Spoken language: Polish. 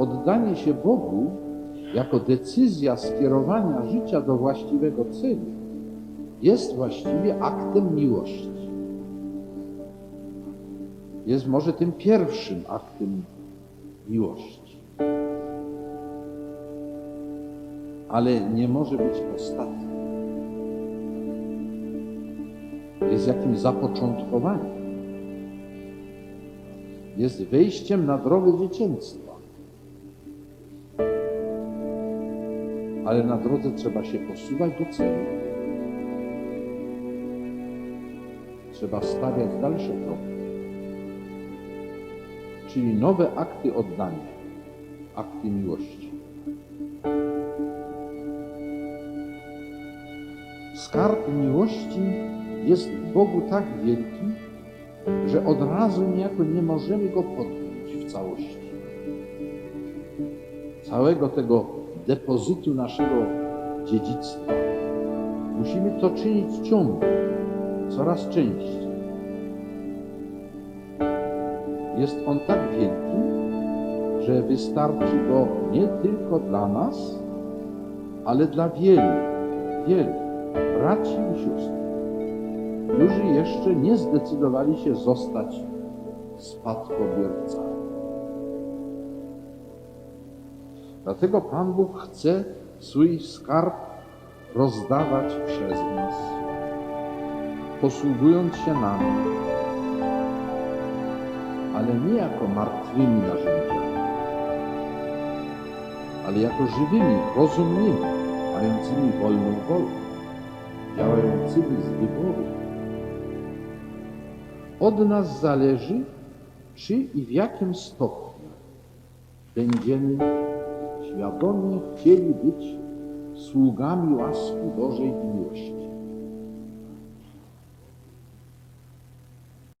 oddanie się Bogu jako decyzja skierowania życia do właściwego celu jest właściwie aktem miłości. Jest może tym pierwszym aktem miłości. Ale nie może być ostatnim. Jest jakimś zapoczątkowaniem. Jest wejściem na drogę dzieciństwa. Ale na drodze trzeba się posuwać do celu. Trzeba stawiać dalsze kroki. Czyli nowe akty oddania, akty miłości. Skarb miłości jest w Bogu tak wielki, że od razu niejako nie możemy go podjąć w całości. Całego tego depozytu naszego dziedzictwa. Musimy to czynić ciągle, coraz częściej. Jest on tak wielki, że wystarczy go nie tylko dla nas, ale dla wielu, wielu braci i sióstr, którzy jeszcze nie zdecydowali się zostać spadkobiercami. Dlatego Pan Bóg chce swój skarb rozdawać przez nas, posługując się nami, ale nie jako martwymi narzędziami, ale jako żywymi, rozumnymi, mającymi wolną wolę, działającymi z wyboru. Od nas zależy, czy i w jakim stopniu będziemy świadomie chcieli być sługami łaski Bożej i miłości.